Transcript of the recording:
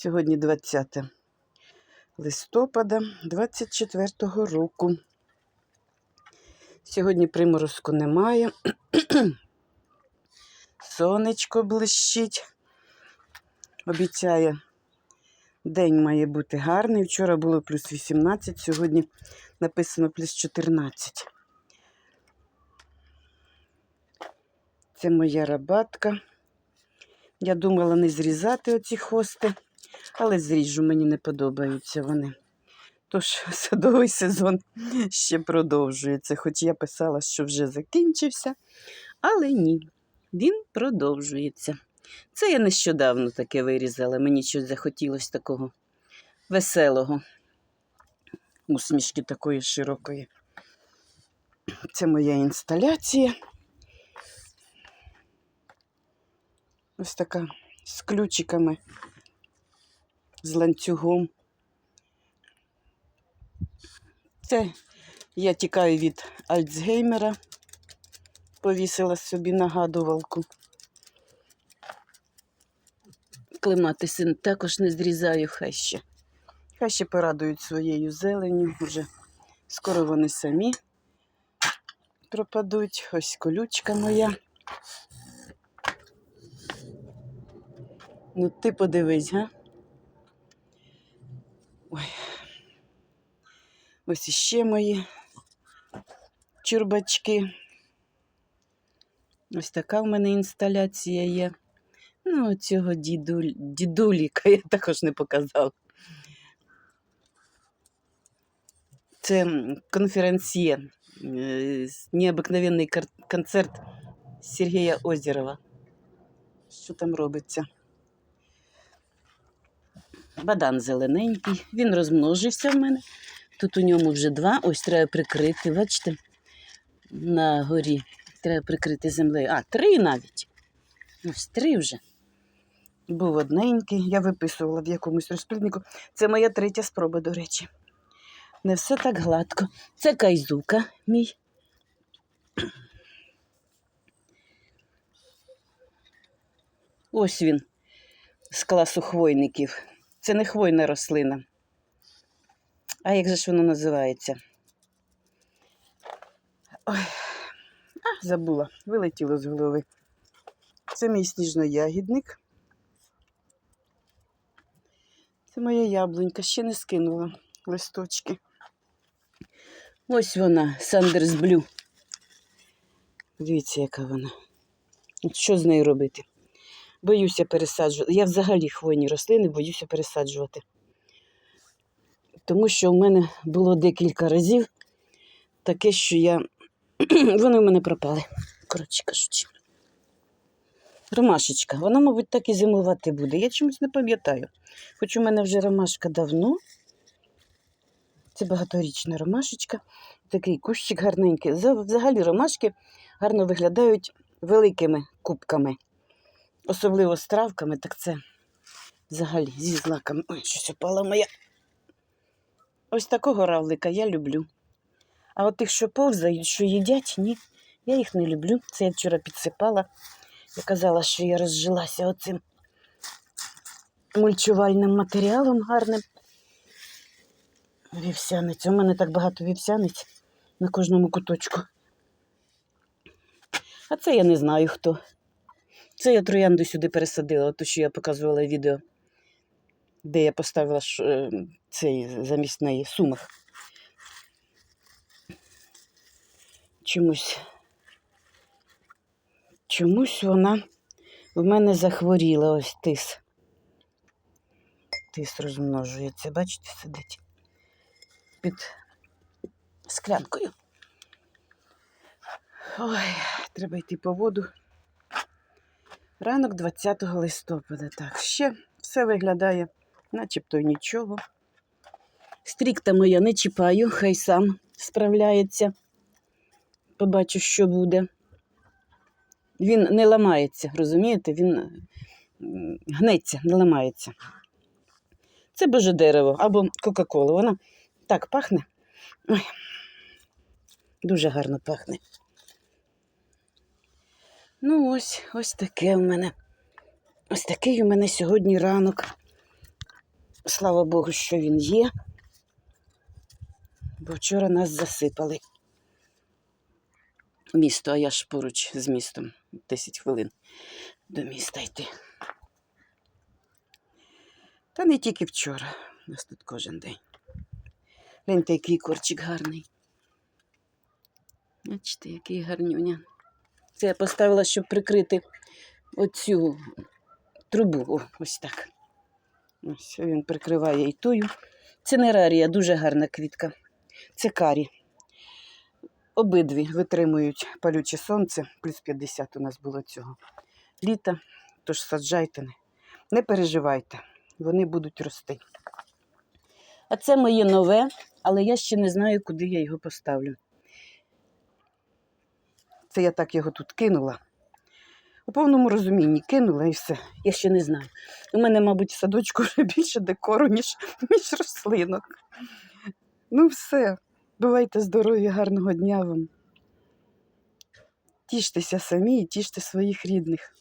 Сьогодні 20 листопада 24-го року. Сьогодні приморозку немає. Сонечко блищить. Обіцяє, день має бути гарний. Вчора було плюс 18, сьогодні написано плюс 14. Це моя рабатка. Я думала не зрізати оці хости, але зріжу, мені не подобаються вони. Тож садовий сезон ще продовжується, хоч я писала, що вже закінчився, але ні, він продовжується. Це я нещодавно таке вирізала, мені щось захотілося такого веселого, усмішки такої широкої. Це моя інсталяція. Ось така з ключиками, з ланцюгом. Це я тікаю від Альцгеймера, повісила собі нагадувалку. Клематисин також не зрізаю, хай ще. Хай ще порадують своєю зеленю. Вже скоро вони самі пропадуть. Ось колючка моя. Ну, ти подивись, га? Ой. Ось іще мої чурбачки. Ось така в мене інсталяція є. Ну, цього дідуль... дідуліка я також не показав. Це конференціє, е, необикновенний концерт Сергія Озерова. Що там робиться? Бадан зелененький, він розмножився в мене. Тут у ньому вже два. Ось треба прикрити, бачите, на горі. Треба прикрити землею. А, три навіть. Ось три вже. Був одненький, я виписувала в якомусь розпліднику. Це моя третя спроба, до речі. Не все так гладко. Це кайзука мій. Ось він з класу хвойників. Це не хвойна рослина. А як же ж воно називається? Ой, а, забула, вилетіло з голови. Це мій сніжноягідник. Це моя яблунька, ще не скинула листочки. Ось вона, Сандерс Блю. Дивіться, яка вона. Що з нею робити? Боюся пересаджувати. Я взагалі хвойні рослини боюся пересаджувати. Тому що в мене було декілька разів таке, що я. Вони в мене пропали, коротше кажучи. Ромашечка, вона, мабуть, так і зимувати буде. Я чомусь не пам'ятаю. Хоч у мене вже ромашка давно. Це багаторічна ромашечка, такий кущик гарненький. Взагалі ромашки гарно виглядають великими кубками. Особливо з травками, так це взагалі зі злаками. Ой, щось опала моя. Ось такого равлика я люблю. А от тих, що повзають, що їдять, ні, я їх не люблю. Це я вчора підсипала. Я казала, що я розжилася оцим мульчувальним матеріалом гарним. Вівсяниць. У мене так багато вівсяниць на кожному куточку. А це я не знаю хто. Це я троянду сюди пересадила, то що я показувала відео, де я поставила е, цей замість неї сумах. Чомусь. Чомусь вона в мене захворіла ось тис. Тис розмножується, бачите, сидить під склянкою. Ой, треба йти по воду. Ранок 20 листопада. Так, ще все виглядає, начебто нічого. Стрікта моя не чіпаю, хай сам справляється. Побачу, що буде. Він не ламається, розумієте? Він гнеться, не ламається. Це боже дерево або Кока-Кола. Вона так пахне. Ой, дуже гарно пахне. Ну, ось, ось таке у мене. Ось такий у мене сьогодні ранок. слава Богу, що він є. Бо вчора нас засипали. Місто, а я ж поруч з містом. 10 хвилин до міста йти. Та не тільки вчора. У нас тут кожен день. Гляньте, який корчик гарний. Бачите, який гарнюня. Це я поставила, щоб прикрити оцю трубу. О, ось так. Ось він прикриває і тую. Це нерарія, дуже гарна квітка. Це карі. Обидві витримують палюче сонце, плюс 50 у нас було цього літа. Тож саджайте, не переживайте, вони будуть рости. А це моє нове, але я ще не знаю, куди я його поставлю. Це я так його тут кинула. У повному розумінні кинула і все. Я ще не знаю. У мене, мабуть, в садочку вже більше декору, ніж, ніж рослинок. Ну, все. Бувайте здорові, гарного дня вам. Тіштеся самі і тіште своїх рідних.